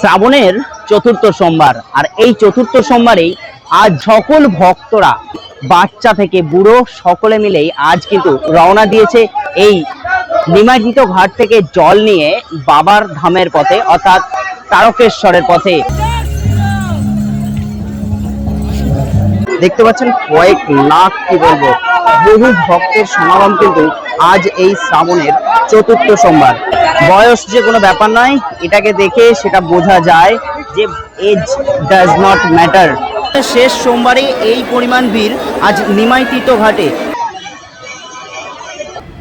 শ্রাবণের চতুর্থ সোমবার। আর এই চতুর্থ সোমবারেই আজ সকল ভক্তরা, বাচ্চা থেকে বুড়ো সকলে মিলেই আজ কিন্তু রওনা দিয়েছে এই নিমাজিত ঘাট থেকে জল নিয়ে বাবার ধামের পথে, অর্থাৎ তারকেশ্বরের পথে। দেখতে পাচ্ছেন কয়েক লাখ, কি বলব, বহু ভক্তের সমাগম কিন্তু আজ এই শ্রাবণের চতুর্থ সোমবার। বয়স যে কোনো ব্যাপার নয় এটাকে দেখে সেটা বোঝা যায় যে এজ ডাজ নট ম্যাটার শেষ সোমবারে এই পরিমাণ ভিড় আজ নিমাইতীত ঘাটে।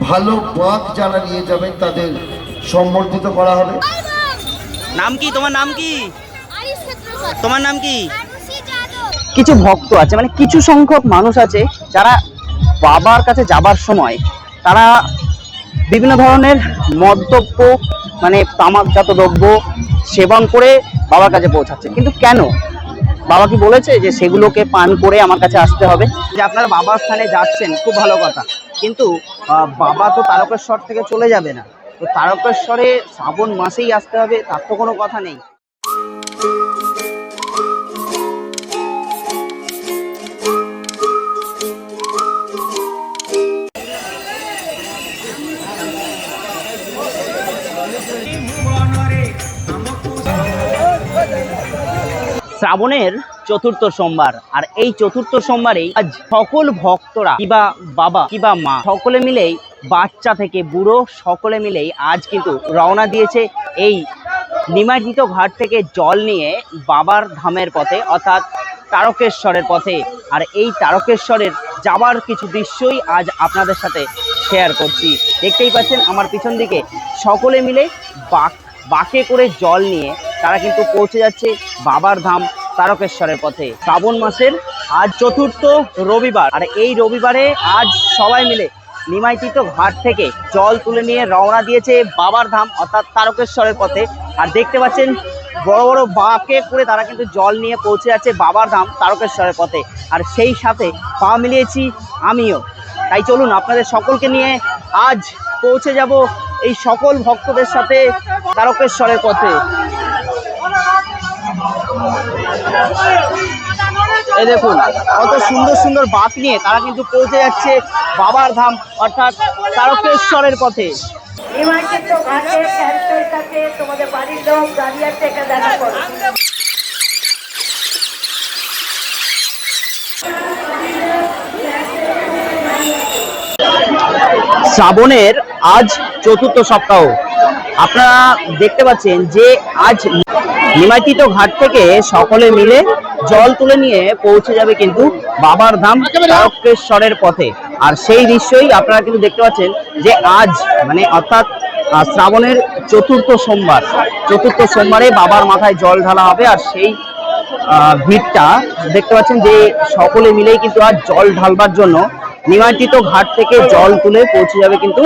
ভালো বাঁক যারা নিয়ে যাবেন তাদের সম্বর্ধিত করা হবে। নাম কি? তোমার নাম কি? তোমার নাম কি? কিছু ভক্ত আছে মানে কিছু সংখ্যক মানুষ আছে যারা বাবার কাছে যাবার সময় তারা বিভিন্ন ধরনের মদ্যপ্য মানে তামাকজাত দ্রব্য সেবন করে বাবার কাছে পৌঁছাচ্ছে। কিন্তু কেন? বাবা কি বলেছে যে সেগুলোকে পান করে আমার কাছে আসতে হবে? যে আপনারা বাবার স্থানে যাচ্ছেন, খুব ভালো কথা। কিন্তু বাবা তো তারকেশ্বর থেকে চলে যাবে না। তো তারকেশ্বরে শ্রাবণ মাসেই আসতে হবে, তার তো কোনো কথা নেই। শ্রাবণের চতুর্থ সোমবার। আর এই চতুর্থ সোমবারেই আজ সকল ভক্তরা, কিবা বাবা, কিবা মা, সকলে মিলেই, বাচ্চা থেকে বুড়ো সকলে মিলেই আজ কিন্তু রওনা দিয়েছে এই নিমার্জিত ঘাট থেকে জল নিয়ে বাবার ধামের পথে, অর্থাৎ তারকেশ্বরের পথে। আর এই তারকেশ্বরের যাবার কিছু দৃশ্যই আজ আপনাদের সাথে শেয়ার করছি। দেখতেই পাচ্ছেন, আমার পিছন দিকে সকলে মিলে বাক, বাকে করে জল নিয়ে তারা কিন্তু পৌঁছে যাচ্ছে বাবার ধাম তারকেশ্বরের পথে। শ্রাবণ মাসের আজ চতুর্থ রবিবার। আর এই রবিবারে আজ সবাই মিলে নিমাইতিত ঘাট থেকে জল তুলে নিয়ে রওনা দিয়েছে বাবার ধাম, অর্থাৎ তারকেশ্বরের পথে। আর দেখতে পাচ্ছেন, বড় বড় বাঁকে করে তারা কিন্তু জল নিয়ে পৌঁছে যাচ্ছে বাবার ধাম তারকেশ্বরের পথে। আর সেই সাথে পা মিলিয়েছি আমিও। তাই চলুন আপনাদের সকলকে নিয়ে আজ পৌঁছে যাব এই সকল ভক্তদের সাথে তারকেশ্বরের পথে। এই দেখুন কত সুন্দর সুন্দর বাত নিয়ে তারা কিন্তু পৌঁছে যাচ্ছে বাবার ধাম অর্থাৎ তারকেশ্বরের পথে। তোমাদের বাড়ির লোক দেখা করো। শ্রাবণের আজ চতুর্থ সপ্তাহ। আপনারা দেখতে পাচ্ছেন যে আজ নিমাইতিত ঘাট থেকে সকলে মিলে জল তুলে নিয়ে পৌঁছে যাবে কিন্তু বাবার ধাম তারকেশ্বরের পথে। আর সেই দৃশ্যই আপনারা কিন্তু দেখতে পাচ্ছেন যে আজ মানে অর্থাৎ শ্রাবণের চতুর্থ সোমবার, চতুর্থ সোমবারে বাবার মাথায় জল ঢালা হবে আর সেই ভিড়টা দেখতে পাচ্ছেন যে সকলে মিলেই কিন্তু আজ জল ঢালবার জন্য নিমার্জিত ঘাট থেকে জল তুলে পৌঁছে যাবে কিন্তু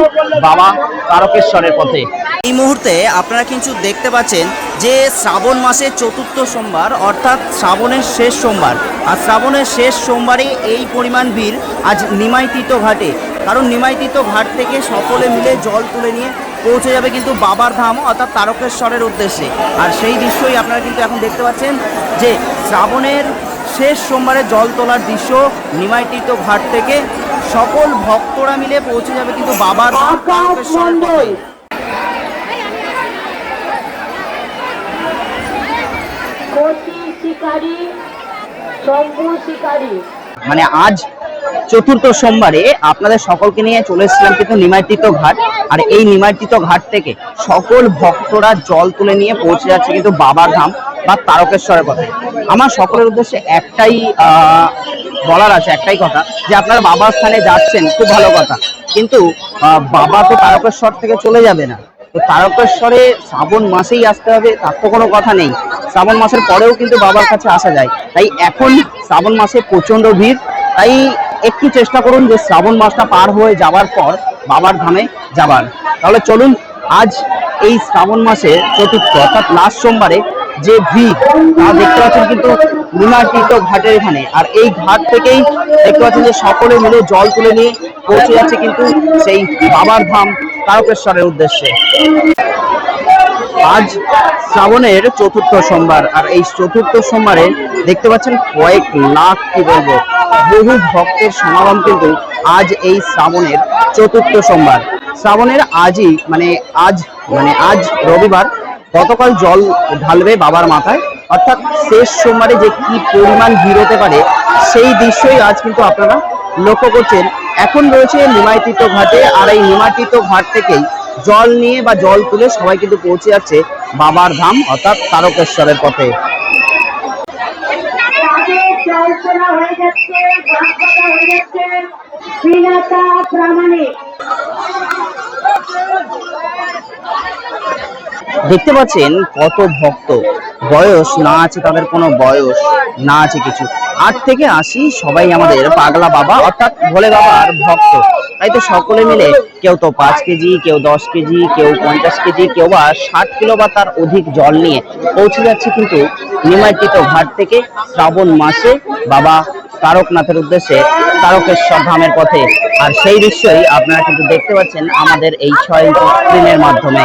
বাবা তারকেশ্বরের পথে। এই মুহূর্তে আপনারা কিন্তু দেখতে পাচ্ছেন যে শ্রাবণ মাসের চতুর্থ সোমবার, অর্থাৎ শ্রাবণের শেষ সোমবার। আর শ্রাবণের শেষ সোমবারে এই পরিমাণ ভিড় আজ নিমাইতীত ঘাটে। কারণ নিমাইতীত ঘাট থেকে সকলে মিলে জল তুলে নিয়ে পৌঁছে যাবে কিন্তু বাবার ধাম, অর্থাৎ তারকেশ্বরের উদ্দেশ্যে। আর সেই দৃশ্যই আপনারা কিন্তু এখন দেখতে পাচ্ছেন যে শ্রাবণের শেষ সোমবারে জল তোলার দৃশ্য নিমাইতীত ঘাট থেকে সকল ভক্তরা মিলে পৌঁছে যাবে কিন্তু বাবার মানে আজ চতুর্থ সোমবারে আপনাদের সকলকে নিয়ে চলে এসেছিলাম কিন্তু নিমার্জিত ঘাট। আর এই নিমার্জিত ঘাট থেকে সকল ভক্তরা জল তুলে নিয়ে পৌঁছে যাচ্ছে কিন্তু বাবার ধাম বা তারকেশ্বরের কথা আমার সকলের উদ্দেশ্যে একটাই আহ, বলার আছে একটাই কথা যে আপনারা বাবার স্থানে যাচ্ছেন, খুব ভালো কথা। কিন্তু বাবা তো তারকেশ্বর থেকে চলে যাবে না। তো তারকেশ্বরে শ্রাবণ মাসেই আসতে হবে, তার তো কোনো কথা নেই। শ্রাবণ মাসের পরেও কিন্তু বাবার কাছে আসা যায়। তাই এখন শ্রাবণ মাসে প্রচণ্ড ভিড়। তাই একটু চেষ্টা করুন যে শ্রাবণ মাসটা পার হয়ে যাবার পর বাবার ধামে যাবার। তাহলে চলুন, আজ এই শ্রাবণ মাসে চতুর্থ অর্থাৎ লাস্ট সোমবারে যে ভিড়, তা দেখতে পাচ্ছেন কিন্তু নিমার্জিত ঘাটের এখানে। আর এই ঘাট থেকেই দেখতে পাচ্ছেন যে সকলে মিলে জল তুলে নিয়ে পৌঁছে যাচ্ছে কিন্তু সেই বাবার ধাম তারকেশ্বরের উদ্দেশ্যে। আজ শ্রাবণের চতুর্থ সোমবার, আর এই চতুর্থ সোমবারে দেখতে পাচ্ছেন কয়েক লাখ, কি বলব, বহু ভক্তের সমাগম কিন্তু আজ এই শ্রাবণের চতুর্থ সোমবার। শ্রাবণের আজই মানে আজ মানে আজ রবিবার গতকাল জল ঢালবে বাবার মাথায়। অর্থাৎ শেষ সোমবারে যে কি পরিমাণ ভিড় হতে পারে, সেই দৃশ্যই আজ কিন্তু আপনারা লক্ষ্য করছেন। এখন রয়েছে নিমাইতীর্থ ঘাটে আর এই নিমাইতীর্থ ঘাট থেকেই জল নিয়ে বা জল তুলে সবাই কিন্তু পৌঁছে যাচ্ছে বাবার ধাম, অর্থাৎ তারকেশ্বরের পথে। প্রামাণিক দেখতে পাচ্ছেন কত ভক্ত। বয়স, না আছে তাদের কোনো বয়স, না আছে কিছু। আট থেকে আশি সবাই আমাদের পাগলা বাবা, অর্থাৎ ভোলে বাবার ভক্ত। তাই তো সকলে মিলে কেউ তো পাঁচ কেজি, কেউ দশ কেজি, কেউ পঞ্চাশ কেজি, কেউ বা ষাট কিলো বা তার অধিক জল নিয়ে পৌঁছে যাচ্ছে কিন্তু নিমাইকৃত ঘাট থেকে শ্রাবণ মাসে বাবা তারকনাথের উদ্দেশ্যে তারকেশ্বর ধামের পথে। আর সেই দৃশ্যই আপনারা কিন্তু দেখতে পাচ্ছেন আমাদের এই ছয় ইঞ্চি স্ক্রিনের মাধ্যমে।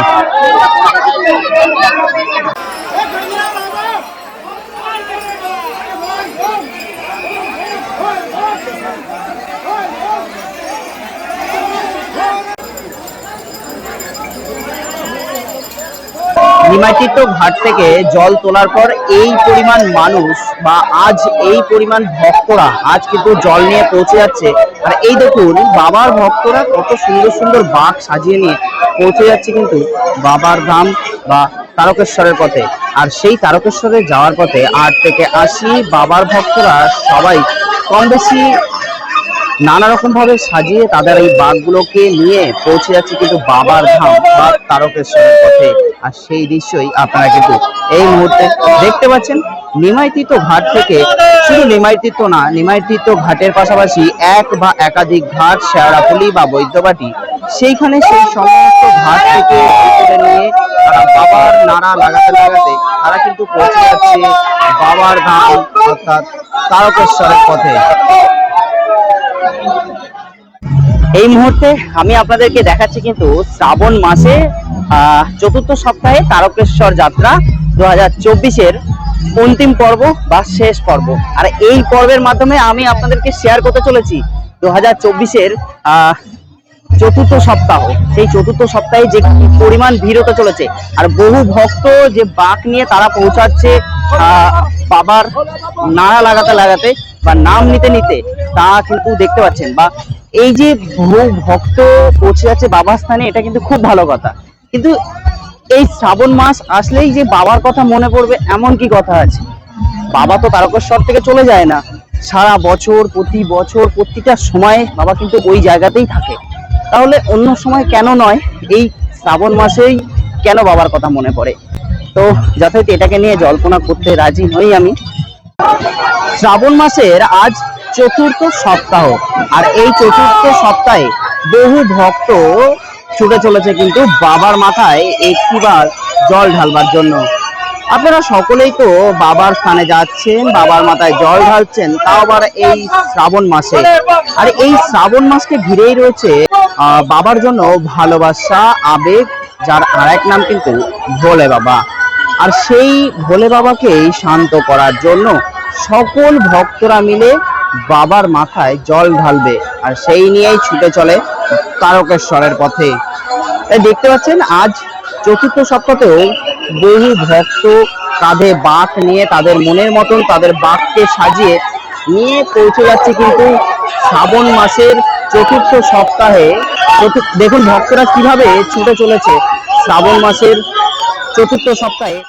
নিমাইতীর্থ ঘাট থেকে জল তোলার পর এই পরিমাণ মানুষ বা আজ এই পরিমাণ ভক্তরা আজ কিন্তু জল নিয়ে পৌঁছে যাচ্ছে। আর এই দেখুন, বাবার ভক্তরা কত সুন্দর সুন্দর বাঘ সাজিয়ে নিয়ে পৌঁছে যাচ্ছে কিন্তু বাবার ধাম বা তারকেশ্বরের পথে। আর সেই তারকেশ্বরে যাওয়ার পথে আট থেকে আশি বাবার ভক্তরা সবাই কম বেশি নানা রকম ভাবে সাজিয়ে তাদের এই বাঘগুলোকে নিয়ে পৌঁছে যাচ্ছে কিন্তু বাবার ধাম বা তারকেশ্বরের পথে। আর সেই দৃশ্যই আপনারা কিন্তু এই মুহূর্তে দেখতে পাচ্ছেন। নিমাইতীর্থ ঘাট থেকে শুধু নিমাইতীর্থ না, নিমাইতীর্থ ঘাটের পাশাপাশি এক বা একাধিক ঘাট শেওড়াফুলি বা বৈদ্যবাটি, সেইখানে সেই সমস্ত ঘাট থেকে নিয়ে তারা বাবার নাড়া লাগাতে লাগাতে তারা কিন্তু পৌঁছে যাচ্ছে বাবার ধাম অর্থাৎ তারকেশ্বরের পথে। এই মুহূর্তে আমি আপনাদেরকে দেখাচ্ছি কিন্তু শ্রাবণ মাসে চতুর্থ সপ্তাহে তারকেশ্বর যাত্রা দু হাজার চব্বিশের অন্তিম পর্ব বা শেষ পর্ব। আর এই পর্বের মাধ্যমে আমি আপনাদেরকে শেয়ার করতে চলেছি দু হাজার চব্বিশের চতুর্থ সপ্তাহ। সেই চতুর্থ সপ্তাহে যে পরিমাণ ভিড় হতে চলেছে, আর বহু ভক্ত যে বাঁক নিয়ে তারা পৌঁছাচ্ছে বাবার নাড়া লাগাতে লাগাতে বা নাম নিতে নিতে তা কিন্তু দেখতে পাচ্ছেন বা এই যে ভক্ত পৌঁছে যাচ্ছে বাবার স্থানে, এটা কিন্তু খুব ভালো কথা। কিন্তু এই শ্রাবণ মাস আসলেই যে বাবার কথা মনে পড়বে এমন কি কথা আছে? বাবা তো তারকেশ্বর থেকে চলে যায় না। সারা বছর, প্রতি বছর, প্রতিটা সময়ে বাবা কিন্তু ওই জায়গাতেই থাকে। তাহলে অন্য সময় কেন নয়, এই শ্রাবণ মাসেই কেন বাবার কথা মনে পড়ে? তো যথারীতি এটাকে নিয়ে জল্পনা করতে রাজি নই আমি। শ্রাবণ মাসের আজ চতুর্থ সপ্তাহ, আর এই চতুর্থ সপ্তাহে বহু ভক্ত ছুটে চলেছে কিন্তু বাবার মাথায় একটিবার জল ঢালবার জন্য। আপনারা সকলেই তো বাবার স্থানে যাচ্ছেন, বাবার মাথায় জল ঢালছেন, তাও আবার এই শ্রাবণ মাসে। আর এই শ্রাবণ মাসকে ঘিরেই রয়েছে বাবার জন্য ভালোবাসা, আবেগ, যার আর এক নাম কিন্তু ভোলে বাবা। আর সেই ভোলে বাবাকেই শান্ত করার জন্য সকল ভক্তরা মিলে বাবার মাথায় জল ঢালবে আর সেই নিয়েই ছুটে চলে তারকেশ্বরের পথে। তাই দেখতে পাচ্ছেন, আজ চতুর্থ সপ্তাহেও বহু ভক্ত কাঁধে বাঁক নিয়ে তাদের মনের মতন তাদের বাঁককে সাজিয়ে নিয়ে পৌঁছে যাচ্ছে কিন্তু শ্রাবণ মাসের চতুর্থ সপ্তাহে। দেখুন, ভক্তরা কীভাবে ছুটে চলেছে শ্রাবণ মাসের চতুর্থ সপ্তাহে।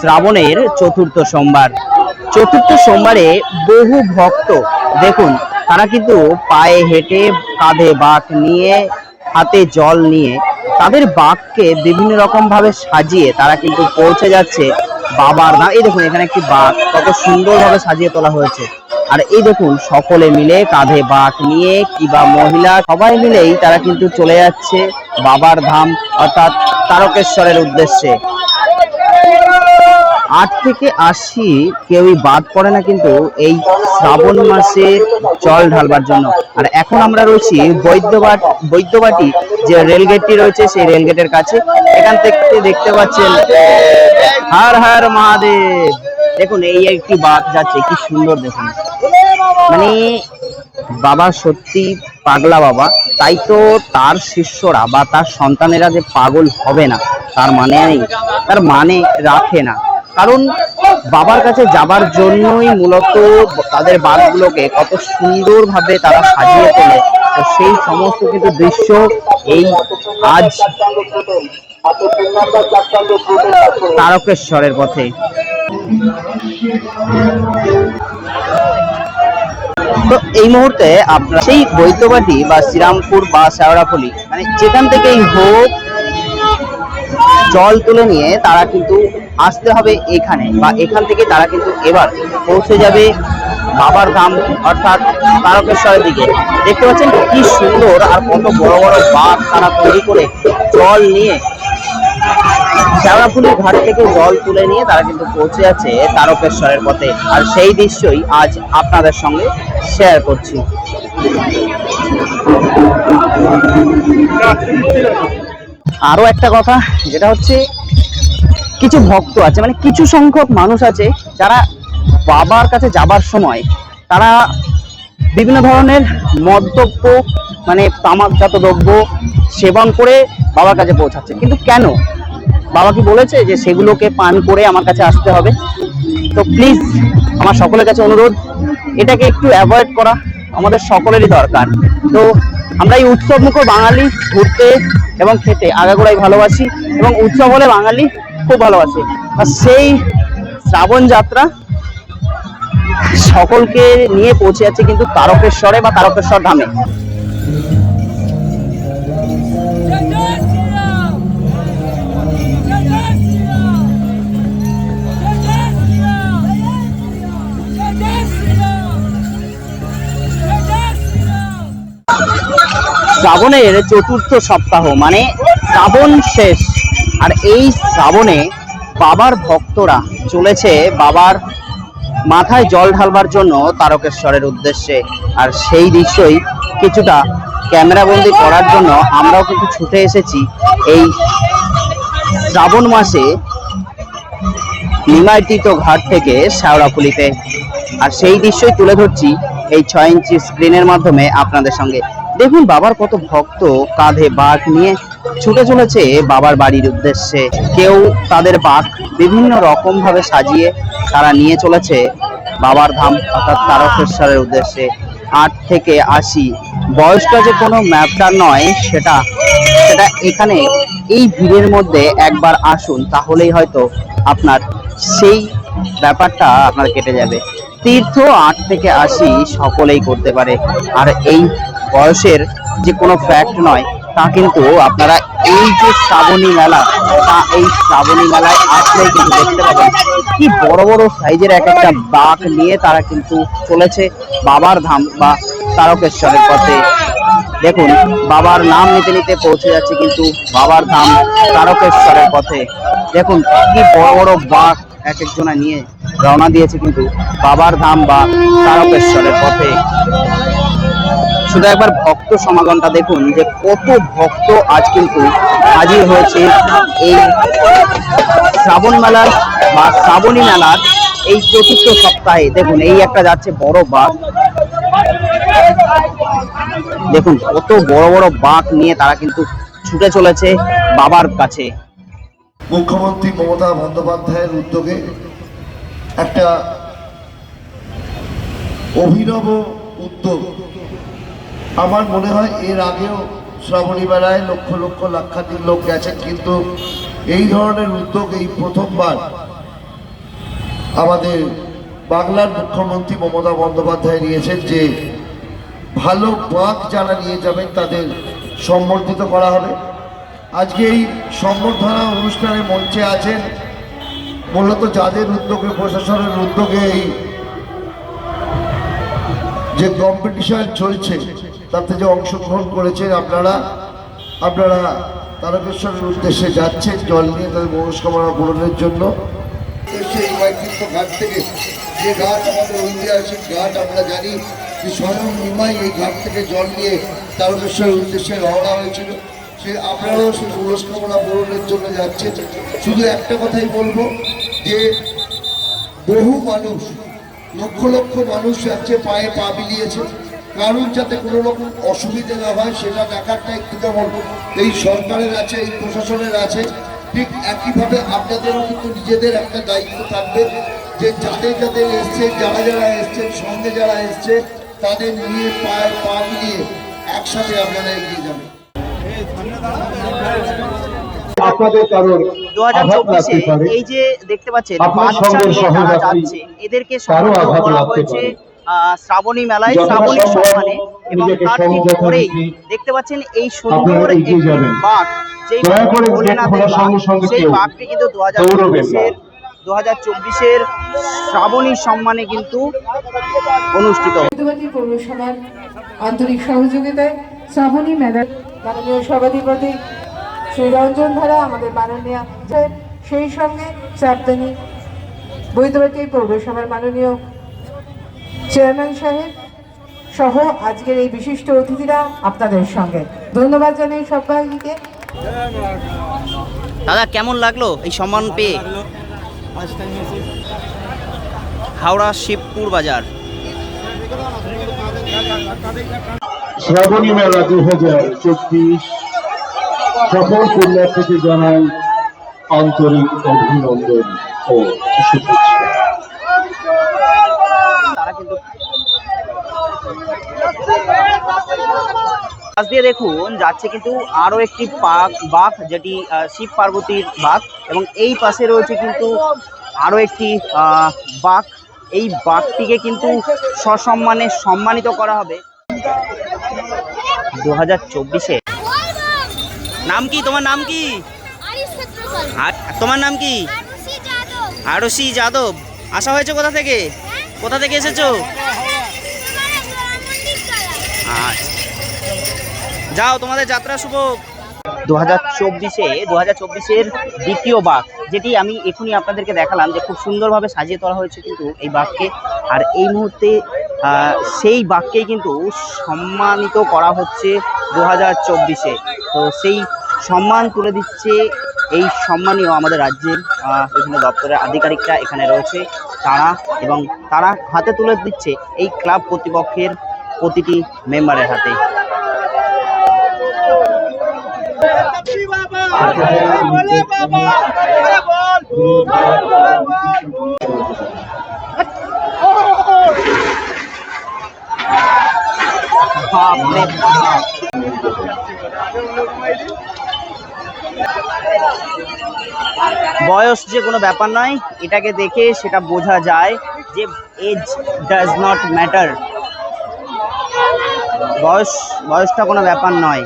শ্রাবণের চতুর্থ সোমবার। চতুর্থ সোমবারে বহু ভক্ত, দেখুন, তারা কিন্তু পায়ে হেঁটে কাঁধে বাঁক নিয়ে হাতে জল নিয়ে তাদের বাঘকে বিভিন্ন রকম ভাবে সাজিয়ে তারা কিন্তু পৌঁছে যাচ্ছে বাবার না। এই দেখুন, এখানে একটি বাঘ, কত সুন্দরভাবে সাজিয়ে তোলা হয়েছে। আর এই দেখুন, সকলে মিলে কাঁধে বাঘ নিয়ে কিবা মহিলা, সবাই মিলেই তারা কিন্তু চলে যাচ্ছে বাবার ধাম, অর্থাৎ তারকেশ্বরের উদ্দেশ্যে। আট থেকে আশি কেউই বাদ পড়ে না কিন্তু এই শ্রাবণ মাসে জল ঢালবার জন্য। আর এখন আমরা রয়েছি বৈদ্যবাট, বৈদ্যবাটি যে রেলগেটটি রয়েছে, সেই রেলগেটের কাছে। এখান থেকে দেখতে পাচ্ছেন, হার হার মহাদেব। দেখুন, এই একটি বাস যাচ্ছে, কি সুন্দর দেখুন। মানে বাবা সত্যি পাগলা বাবা। তাই তো তার শিষ্যরা বা তার সন্তানেরা যে পাগল হবে না, তার মানে তার মানে রাখে না। কারণ বাবার কাছে যাবার জন্যই মূলত তাদের বাঘগুলোকে কত সুন্দরভাবে তারা সাজিয়ে তোলে। তো সেই সমস্ত কিন্তু দৃশ্য এই আজ তারকেশ্বরের পথে। তো এই মুহূর্তে আপনার সেই বৈদ্যবাটি বা শ্রীরামপুর বা শেওড়াফুলি মানে যেখান থেকেই হোক জল তুলে নিয়ে তারা কিন্তু আসতে হবে এখানে বা এখান থেকে তারা কিন্তু এবার পৌঁছে যাবে বাবার ধাম, অর্থাৎ তারকেশ্বরের দিকে। দেখতে পাচ্ছেন কি সুন্দর আর কত বড় বড় বাঘ তারা তৈরি করে জল নিয়ে শ্যাওড়াফুলির ঘাট থেকে জল তুলে নিয়ে তারা কিন্তু পৌঁছে যাচ্ছে তারকেশ্বরের পথে। আর সেই দৃশ্যই আজ আপনাদের সঙ্গে শেয়ার করছি। আরও একটা কথা, যেটা হচ্ছে কিছু ভক্ত আছে মানে কিছু সংখ্যক মানুষ আছে যারা বাবার কাছে যাবার সময় তারা বিভিন্ন ধরনের মদ্যপ্য মানে তামাকজাত দ্রব্য সেবন করে বাবার কাছে পৌঁছাচ্ছে। কিন্তু কেন? বাবা কি বলেছে যে সেগুলোকে পান করে আমার কাছে আসতে হবে? তো প্লিজ আমার সকলের কাছে অনুরোধ, এটাকে একটু অ্যাভয়েড করা আমাদের সকলেরই দরকার। তো আমরা এই উৎসব মুখ বাঙালি ঘুরতে এবং খেতে। আগাগোড়াই ভালোবাসি এবং উৎসব হলে বাঙালি খুব ভালোবাসে। আর সেই শ্রাবণ যাত্রা সকলকে নিয়ে পৌঁছে যাচ্ছে কিন্তু তারকেশ্বরে বা তারকেশ্বর ধামে। শ্রাবণের চতুর্থ সপ্তাহ মানে শ্রাবণ শেষ। আর এই শ্রাবণে বাবার ভক্তরা চলেছে বাবার মাথায় জল ঢালবার জন্য তারকেশ্বরের উদ্দেশ্যে। আর সেই দৃশ্যই কিছুটা ক্যামেরাবন্দি করার জন্য আমরাও কিন্তু ছুটে এসেছি এই শ্রাবণ মাসে নিমাইটিত ঘাট থেকে শ্যাওড়াফুলিতে। আর সেই দৃশ্যই তুলে ধরছি এই ছয় ইঞ্চি স্ক্রিনের মাধ্যমে আপনাদের সঙ্গে। দেখুন, বাবার কত ভক্ত কাঁধে বাঘ নিয়ে ছুটে চলেছে বাবার বাড়ির উদ্দেশ্যে। কেউ তাদের বাঘ বিভিন্ন রকম ভাবে সাজিয়ে তারা নিয়ে চলেছে বাবার ধাম, অর্থাৎ তারকেশ্বরের উদ্দেশ্যে। আট থেকে আশি। বয়সটা যে কোনো ম্যাপটার নয়, সেটা সেটা এখানে এই ভিড়ের মধ্যে একবার আসুন, তাহলেই হয়তো আপনার সেই ব্যাপারটা আপনার কেটে যাবে। তীর্থ আট থেকে আশি সকলেই করতে পারে। আর এই বয়সের যে কোনো ফ্যাক্ট নয়, তা কিন্তু আপনারা এই যে শ্রাবণী মেলা, তা এই শ্রাবণী মেলায় আসলেই কিন্তু দেখতে পাবেন কি বড় বড় সাইজের এক একটা বাঘ নিয়ে তারা কিন্তু চলেছে বাবার ধাম বা তারকেশ্বরের পথে। দেখুন, বাবার নাম নিতে নিতে পৌঁছে যাচ্ছে কিন্তু বাবার ধাম তারকেশ্বরের পথে। দেখুন, কি বড় বড় বাঘ এক একজনা নিয়ে রওনা দিয়েছে কিন্তু বাবার ধাম বা তারকেশ্বরের পথে। শুধু একবার ভক্ত সমাগমটা দেখুন যে কত ভক্ত আজ কিন্তু হাজির হয়েছে এই শ্রাবণ মেলার বা শ্রাবণী মেলার এই চতুর্থ সপ্তাহে। দেখুন, এই একটা যাচ্ছে বড় বাঘ। দেখুন, কত বড় বড় বাঘ নিয়ে তারা কিন্তু ছুটে চলেছে বাবার কাছে। মুখ্যমন্ত্রী মমতা বন্দ্যোপাধ্যায়ের উদ্যোগে একটা অভিনব উদ্যোগ আমার মনে হয় এর আগেও শ্রাবণী মেলায় লক্ষ লক্ষ লাক্ষাধিক লোক গেছেন কিন্তু এই ধরনের উদ্যোগ এই প্রথমবার আমাদের বাংলার মুখ্যমন্ত্রী মমতা বন্দ্যোপাধ্যায় নিয়েছেন যে ভালো বাঁক যারা নিয়ে যাবেন তাদের সম্বর্ধিত করা হবে। আজকে এই সম্বর্ধনা অনুষ্ঠানে মঞ্চে আছেন মূলত যাদের উদ্যোগে, প্রশাসনের উদ্যোগে এই যে কম্পিটিশন চলছে তাতে যে অংশগ্রহণ করেছেন আপনারা। আপনারা তারকেশ্বরের উদ্দেশ্যে যাচ্ছেন, জল নিয়ে তাদের মনস্কামনা পূরণের জন্য। ঘাট থেকে, যে ঘাট আমাদের ঐতিহাসিক ঘাট, আমরা জানি যে স্বয়ং নিমাই এই ঘাট থেকে জল নিয়ে তারকেশ্বরের উদ্দেশ্যে রওনা হয়েছিল। সে আপনারাও সেই মনস্কামনা পূরণের জন্য যাচ্ছেন। শুধু একটা কথাই বলব, যে বহু মানুষ, লক্ষ লক্ষ মানুষ যাচ্ছে, পায়ে পা বিলিয়েছে। কারোর যাতে কোনো রকম অসুবিধে না হয় সেটা দেখারটা একটু যেমন এই সরকারের আছে এই প্রশাসনের আছে ঠিক একইভাবে আপনাদেরও কিন্তু নিজেদের একটা দায়িত্ব থাকবে যে যাদের যাদের এসছে যারা যারা এসছেন সঙ্গে যারা এসছে তাদের নিয়ে পায়ে পা মিলিয়ে একসাথে আপনারা এগিয়ে যাবেন। আপনাদের কারোর দু হাজার চব্বিশে এই যে দেখতে পাচ্ছেন বাচ্চা নিয়ে যারা যাচ্ছে এদেরকে সম্মানিত করা হয়েছে। শ্রাবণী মেলায় সম্ভব সম্মানে এবং তার ঠিক পরেই দেখতে পাচ্ছেন এই সুন্দর একটি বাঘ। যেই ভোলেনাথের বাঘ, সেই বাঘটি কিন্তু দু হাজার চব্বিশের দু হাজার চব্বিশের শ্রাবণীর সম্মানে কিন্তু অনুষ্ঠিত পৌরসভার আন্তরিক সহযোগিতায় শ্রাবণী মেলার মাননীয় সভাধিপতি শ্রী রঞ্জন ধারা আমাদের মাননীয় সেই সঙ্গে চাপদানি বৈদ্যবাটী পৌরসভার মাননীয় চেয়ারম্যান সাহেব সহ আজকের এই বিশিষ্ট অতিথিরা আপনাদের সঙ্গে। ধন্যবাদ জানাই সবাইকে। দাদা কেমন লাগল এই সম্মান পেয়ে? হাওড়া শিবপুর বাজার। শ্রাবণী মেলা দু হাজার চব্বিশ সকল পুণ্যার্থীকে জানাই আন্তরিক অভিনন্দন ও শুভেচ্ছা। পাশ দিয়ে দেখুন যাচ্ছে কিন্তু আরও একটি পাক বাঘ যেটি শিব পার্বতীর বাঘ এবং এই পাশে রয়েছে কিন্তু আরও একটি বাঘ এই বাঘটিকে কিন্তু সসম্মানে সম্মানিত করা হবে দু হাজার চব্বিশে নাম কি তোমার নাম কি তোমার নাম কি আরসি যাদব আসা হয়েছে কোথা থেকে কোথা থেকে এসেছ আচ্ছা যাও, তোমাদের যাত্রা শুভ। দু হাজার চব্বিশে দু হাজার চব্বিশের দ্বিতীয় বাঘ, যেটি আমি এখনই আপনাদেরকে দেখালাম যে খুব সুন্দরভাবে সাজিয়ে তোলা হয়েছে কিন্তু এই বাঘকে। আর এই মুহূর্তে সেই বাঘকেই কিন্তু সম্মানিত করা হচ্ছে দু হাজার চব্বিশে। তো সেই সম্মান তুলে দিচ্ছে এই সম্মানীয় আমাদের রাজ্যের বিভিন্ন দপ্তরের আধিকারিকরা এখানে রয়েছে, তারা এবং তারা হাতে তুলে দিচ্ছে এই ক্লাব কর্তৃপক্ষের প্রতিটি মেম্বারের হাতে। বয়স যে কোনো ব্যাপার নয়, এটাকে দেখে সেটা বোঝা যায় যে এজ ডাজ নট ম্যাটার বয়স, বয়সটা কোনো ব্যাপার নয়।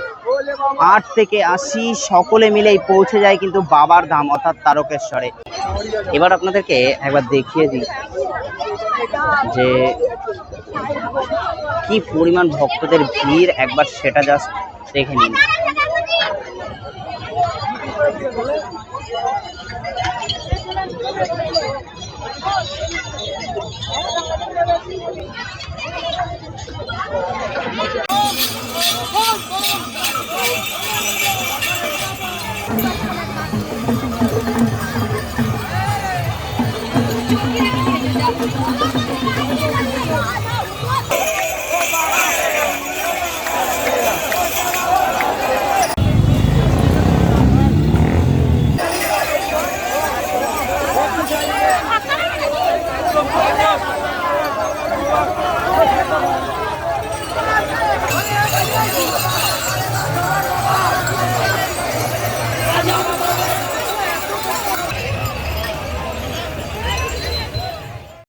আট থেকে আশি সকলে মিলেই পৌঁছে যায় কিন্তু বাবার ধাম অর্থাৎ তারকেশ্বরে এবার আপনাদেরকে একবার দেখিয়ে দিই যে কি পরিমাণ ভক্তদের ভিড়, একবার সেটা জাস্ট দেখে নিন Thank you. 감사합니다.